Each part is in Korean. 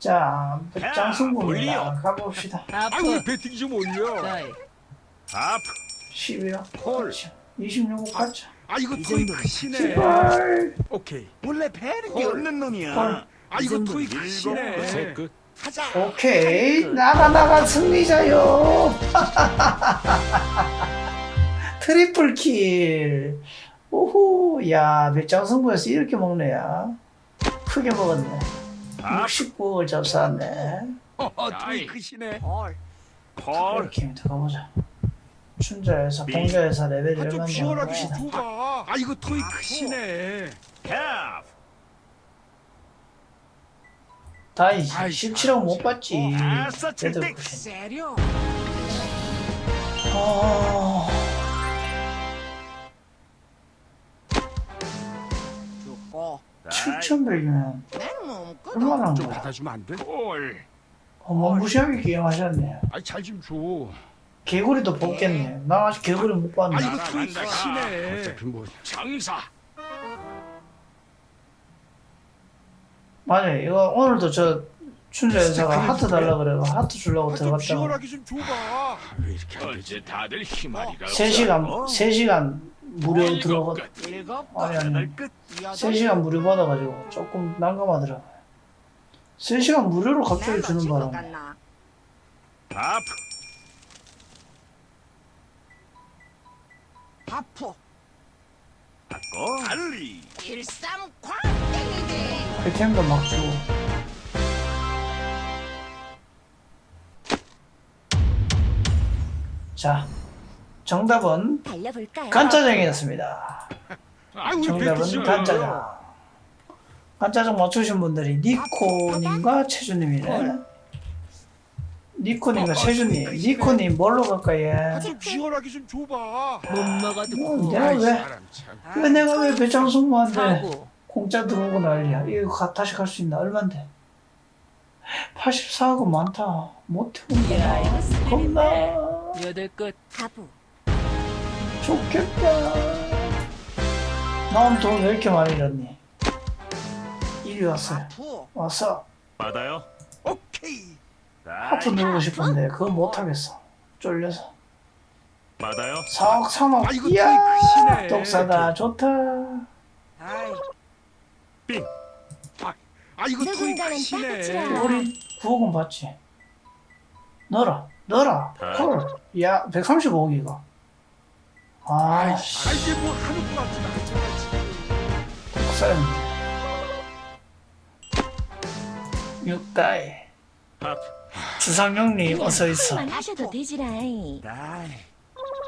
자, 백장승부입니다. 올려. 가봅시다. 아이고 하프 배팅이 좀 올려. 다이 하프. 11호. 콜. 26호 가자. 아 이거 이 토이 정도는 크시네. 제발. 오케이. 원래 배는 게 없는 놈이야. 헐. 아 이거 정도. 토이 일곱, 크시네. 세 끝. 하자. 오케이. 나가, 나가, 승리자요. 트리플 킬. 오호. 야, 백장승부에서 이렇게 먹네 야. 크게 먹었네. 하프. 69을 잡사왔네. 어, 토이 크시네. 헐. 콜. 이렇게 가보자. 춘자에서 공자에서 레벨이 아좀 얼마인지 시원하게 봅시다. 좀 줘봐. 아 이거 토이 크시네. 하프. 다이 아이, 17억 못 받지. 아싸, 얘들 칠등. 보신. 세려. 아, 죽고. 7,100이면 내몸 끝. 얼마나 한 좀 거야? 받아주면 안 돼? 콜. 어마무시하게 게임하셨네. 아이 잘 좀 줘. 개구리도 뽑겠네. 나 아직 개구리 못아 봤네. 이거 토이 나간다, 크시네. 어차피 뭐 장사 맞아. 이거 오늘도 저 춘자 여사가 하트 달라 그래가 하트 주려고 아, 좀 들어갔다가 시원하게 좀 줘봐. 왜 이렇게 안 되지? 어째 다들 희마리가 3시간 3시간 무료 들어가 일곱 아니, 끝. 아니. 끝. 3시간 무료 받아가지고 조금 난감하더라고요. 3시간 무료로 갑자기 주는 바람에. 달리. 아이템도 막 주고. 자 정답은 달려볼까요? 간짜장이었습니다. 정답은 간짜장 간짜장 맞추신 분들이 니코님과 채주님이네 니코님과 채주님. 니코님 뭘로 갈까요? 좀 시원하게 좀 줘봐. 못 먹어도 뭐, 고 내가 왜, 사람 참. 왜 내가 왜 배짱 승무한테 사고. 공짜 들어오고 난리야? 이거 가- 다시 갈 수 있나? 얼만데? 84하고 많다. 못해본다 겁나. 여덟 끝. 가부. 좋겠다. 난돈왜 이렇게 많이 잃었니 이리 왔어요 하프. 왔어 받아요. 오케이. 하트 누르고 싶은데 그거 못하겠어 쫄려서 받아요. 4억 3억 아, 이거 이야 크시네. 독사다 좋다 아이. 빙. 아, 아 이거 누군가는 크시네. 우리 9억은 받지 넣어라 넣어라 아. 콜야 135억 이거 아씨 아 이게 뭐 하는 것 같지도 않잖아 지금. 독사였는 하프. 주상영님 어서 있어 콜만 하셔도 되지라이 다이.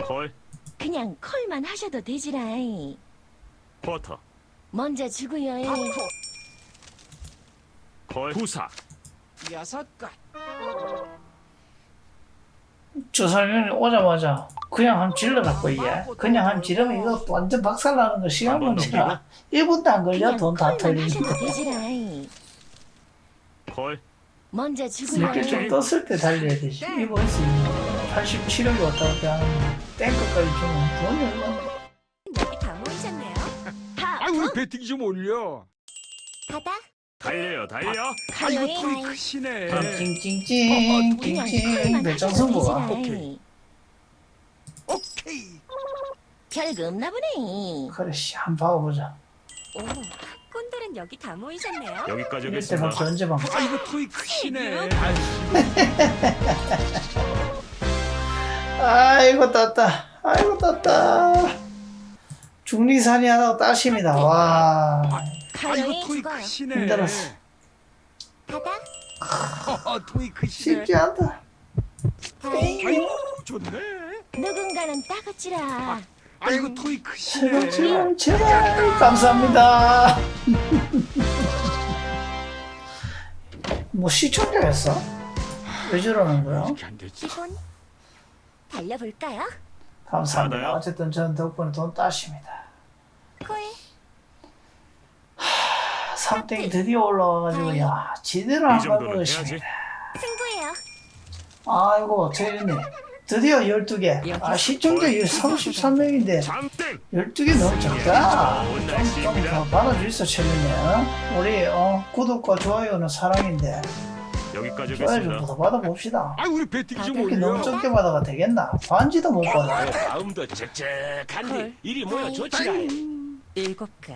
콜. 그냥 콜만 하셔도 되지라이 쿼터. 먼저 주고요. 콜. 부사. 여섯 끝. 주상영님 오자마자 그냥 한 질러갖고 얘 그냥 한 지르면 이거 완전 박살나는 거 시간 문제라 1분도 안 걸려 그냥 돈 다 콜만 털리는데 하셔도 되지라이 콜. 먼저 주고요 이렇게 좀 떴을 때 달려야 되지 이거 할수 있는 87억이 왔다 갔다 하는 땡크까지 주면 돈이 얼마나 여기 다 모이셨네요 아이고 왜 하프 배팅이 좀 올려. 바다 달려요 달려. 아 이거 가요. 크시네. 찡찡찡 그냥 찡찡 콜만 배짱승부가 하셔도 오케이. 오케이. 별거 없나 보네 그래 씨한 봐보자 오 꼰들은 여기 다 모이셨네요 여기까지 이럴 때 하겠습니다. 박수 언제 방 아 이거 토이 크시네. 아이고 땄다 아이고 땄다 중리산이 하나 따십니다 와 아 이거 죽어요 크시네. 힘들었어. 바다 어, 토이 크시네. 쉽지 않다 아이고 좋네. 누군가는 따갑지라 아 토이 제발 크시네. 제발 제발 감사합니다 뭐 시청자였어? 왜 저러는 거야? 이렇게 안 되지. 기본 달려볼까요? 감사합니다 받아요. 어쨌든 저는 덕분에 돈 따십니다 콜 3땡이 드디어 올라와가지고 야 지대로 한이 정도는 밟은 해야지. 것입니다 승부예요 아이고 재윤님 드디어 12개 아 시청자 33명인데 잠땡. 12개 너무 적다 좀. 더 받아주있어 최윤님 우리 어, 구독과 좋아요는 사랑인데 여기까지 좋아요 좀. 더 받아봅시다. 아 우리 배팅 좀 이렇게. 너무 적게 받아가 되겠나? 반지도 못 받아. 마음도 쩍쩍한데 헐. 이리 모여 아이. 좋지라 일곱 끝.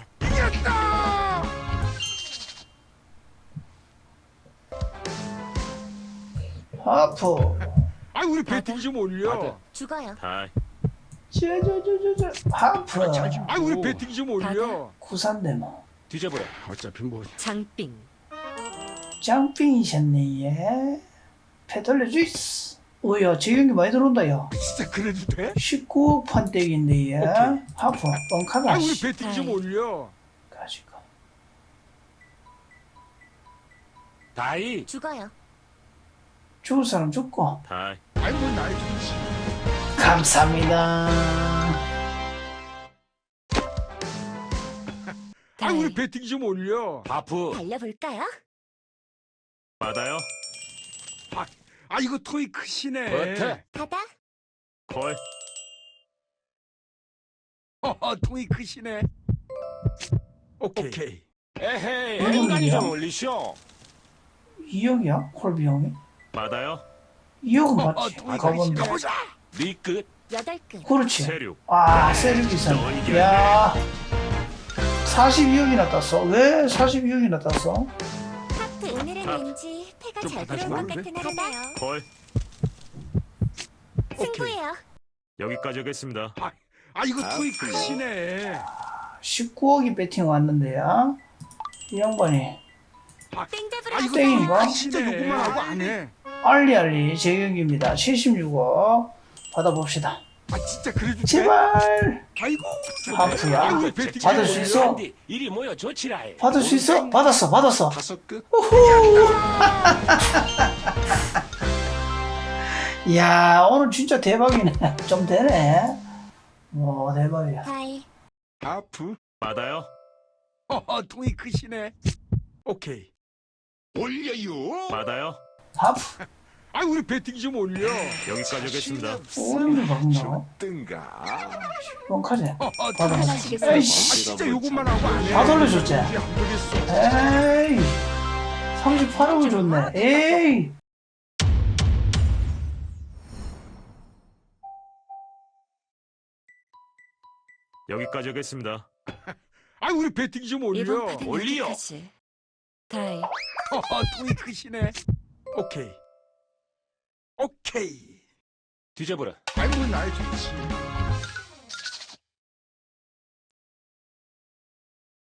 하프. 아 우리 배팅 좀 올려. 죽어요. 다이. 저저저저저 하프. 아 우리 배팅 좀 올려. 구산대모. 뒤져보라 어차피 뭐 장빙. 짱빙이셨네 얘. 페달레 주이스. 오야 제 경기 많이 들어온다 야. 진짜 그래도 돼? 19억 판대기인데 얘. 하프. 뻥카다. 아 우리 씨. 배팅 좀 올려. 가지고. 다이 죽어요. 죽을 사람 죽고. 다이. 아이 뭐 나이 좋지. 감사합니다. 아 우리 배팅 좀 올려. 바프 달려볼까요? 받아요. 아 이거 토이 크시네. 버터. 바다. 콜. 어 토이 크시네. 오케이. 오케이. 에헤이 음, 인간이 야. 좀 올리쇼 2억이야? 콜비 형이? 받아요. 2억은 어, 맞지. 가본 크시네. 가보자. 니끝 여덟 끝. 그렇지. 세류. 아, 세르비산. 너 이겨야 야 42억이나 땄어. 왜 42억이나 땄어? 하프. 오늘은 아. 왠지 패가 좀잘 들어올 안것 돼? 같긴 한데요. 콜. 승부예요. 여기까지 하겠습니다. 아 이거 토이 크시네. 19억이 배팅 왔는데요. 이 양반이 땡잡으러 아 이거 땡인가? 진짜 요구만 하고 안 해. 알리알리 재경기입니다. 76억 받아봅시다. 아 진짜 그래도 돼? 제발 아이고. 하프야. 아 받을 수. 있어? 이리 모여 좋지라 받을 수 있어? 받았어, 받았어. 다섯 끝 이야 오늘 진짜 대박이네. 좀 되네. 와 대박이야. 다이. 하프. 받아요. 어 토이 크시네. 오케이. 올려요 받아요. 하프. 아 우리 배팅 좀 올려. 어, 여기까지 하겠습니다. 오늘도 박나? 뜬가 뻥카지? 어, 받아. 하시겠어요? 아 에이씨. 진짜 요것만 하고 안 해. 다 돌려줬지? 이제 안 되겠어. 에이 38억을 줬네. 에이. 여기까지 하겠습니다. 아 우리 배팅 좀 올려. 올려 다이. 어 토이 크시네. 오케이. 오케이. 뒤져보라 나이 좋지.